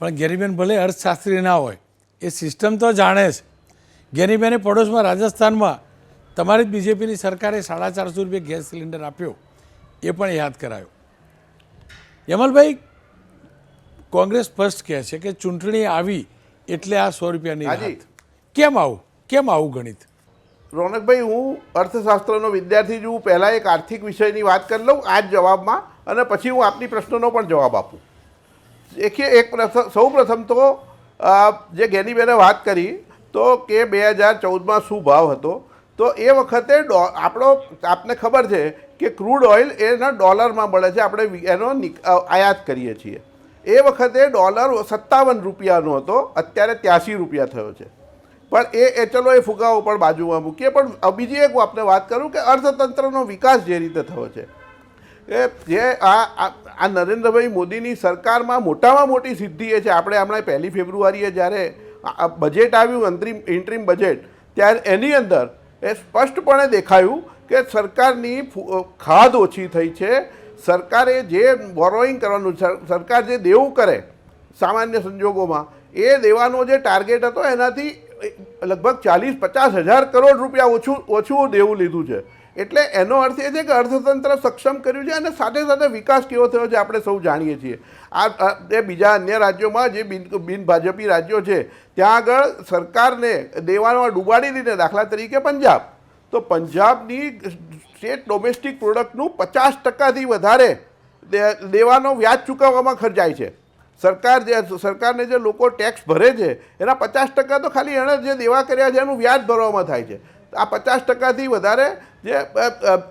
પણ ગેરીબેન ભલે અર્થશાસ્ત્રી ના હોય એ સિસ્ટમ તો જાણે છે ગેરીબેને પડોશમાં રાજસ્થાનમાં તમારી જ બીજેપીની સરકારે સાડા ચારસો રૂપિયા ગેસ સિલિન્ડર આપ્યો એ પણ યાદ કરાયો. યમલભાઈ કોંગ્રેસ સ્પષ્ટ કહે છે કે ચૂંટણી આવી એટલે આ સો રૂપિયાની કેમ આવું? કેમ આવું ગણિત? રોનકભાઈ હું અર્થશાસ્ત્રનો વિદ્યાર્થી છું પહેલાં એક આર્થિક વિષયની વાત કરી લઉં આ જ જવાબમાં અને પછી હું આપની પ્રશ્નનો પણ જવાબ આપું. એક એક પ્રથમ સૌ પ્રથમ તો જે ગેનીબેને વાત કરી, તો કે બે હજાર ચૌદમાં શું ભાવ હતો? તો એ વખતે ડો, આપણો, આપને ખબર છે કે ક્રૂડ ઓઇલ એના ડોલરમાં મળે છે. આપણે એનો આયાત કરીએ છીએ. એ વખતે ડોલર સત્તાવન રૂપિયાનો હતો. અત્યારે ત્યાસી રૂપિયા થયો છે. પણ એ એ ચલો એ ફુગાવો પણ બાજુમાં મૂકીએ. પણ બીજી એક હું આપને વાત કરું કે અર્થતંત્રનો વિકાસ જે રીતે થયો છે. એ, જે આ આ નરેન્દ્રભાઈ મોદીની સરકારમાં મોટામાં મોટી સિદ્ધિ એ છે. આપણે હમણાં પહેલી ફેબ્રુઆરીએ જ્યારે બજેટ આવ્યું, અંતરિમ ઇન્ટ્રીમ બજેટ, ત્યારે એની અંદર એ સ્પષ્ટપણે દેખાયું કે સરકારની ખાધ ઓછી થઈ છે. સરકારે જે બોરોઈંગ કરવાનું, સર- સરકાર જે દેવું કરે સામાન્ય સંજોગોમાં, એ દેવાનો જે ટાર્ગેટ હતો, એનાથી લગભગ ચાલીસ પચાસ હજાર કરોડ રૂપિયા ઓછું ઓછું દેવું લીધું છે. એટલે એનો અર્થ એ છે કે અર્થતંત્ર સક્ષમ કર્યું છે અને સાથે સાથે વિકાસ કેવો થયો છે આપણે સૌ જાણીએ છીએ. આ એ બીજા અન્ય રાજ્યોમાં જે બિન બિન ભાજપી રાજ્યો છે, ત્યાં આગળ સરકારને દેવામાં ડૂબાડી દીધે દાખલા તરીકે પંજાબ. તો પંજાબની સ્ટેટ ડોમેસ્ટિક પ્રોડક્ટનું પચાસ ટકાથી વધારે દેવાનો વ્યાજ ચૂકવવામાં ખર્ચાય છે. સરકાર જે, સરકારને જે લોકો ટેક્સ ભરે છે, એના પચાસ ટકા તો ખાલી એણે જે દેવા કર્યા છે એનું વ્યાજ ભરવામાં થાય છે. આ પચાસ ટકાથી વધારે જે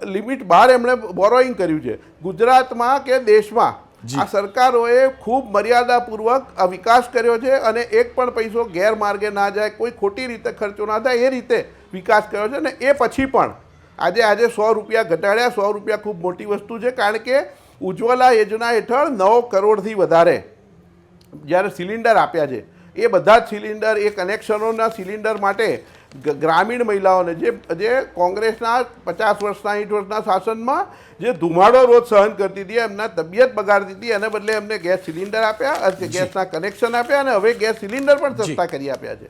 લિમિટ બહાર એમણે બોરોઈંગ કર્યું છે. ગુજરાતમાં કે દેશમાં આ સરકારોએ ખૂબ મર્યાદાપૂર્વક આ વિકાસ કર્યો છે અને એક પણ પૈસો ગેરમાર્ગે ના જાય કોઈ ખોટી રીતે ખર્ચો ના થાય એ રીતે વિકાસ કર્યો છે અને એ પછી પણ આજે આજે સો રૂપિયા ઘટાડ્યા સો રૂપિયા ખૂબ મોટી વસ્તુ છે કારણ કે ઉજ્જવલા યોજના હેઠળ નવ કરોડથી વધારે જ્યારે સિલિન્ડર આપ્યા છે. એ બધા જ સિલિન્ડર એ કનેક્શનોના સિલિન્ડર માટે ગ્રામીણ મહિલાઓને જે જે કોંગ્રેસના પચાસ વર્ષના સાઠ વર્ષના શાસનમાં જે ધુમાડો રોજ સહન કરતી હતી એમના તબિયત બગાડતી હતી એને બદલે એમને ગેસ સિલિન્ડર આપ્યા અને ગેસના કનેક્શન આપ્યા અને હવે ગેસ સિલિન્ડર પણ સસ્તા કરી આપ્યા છે.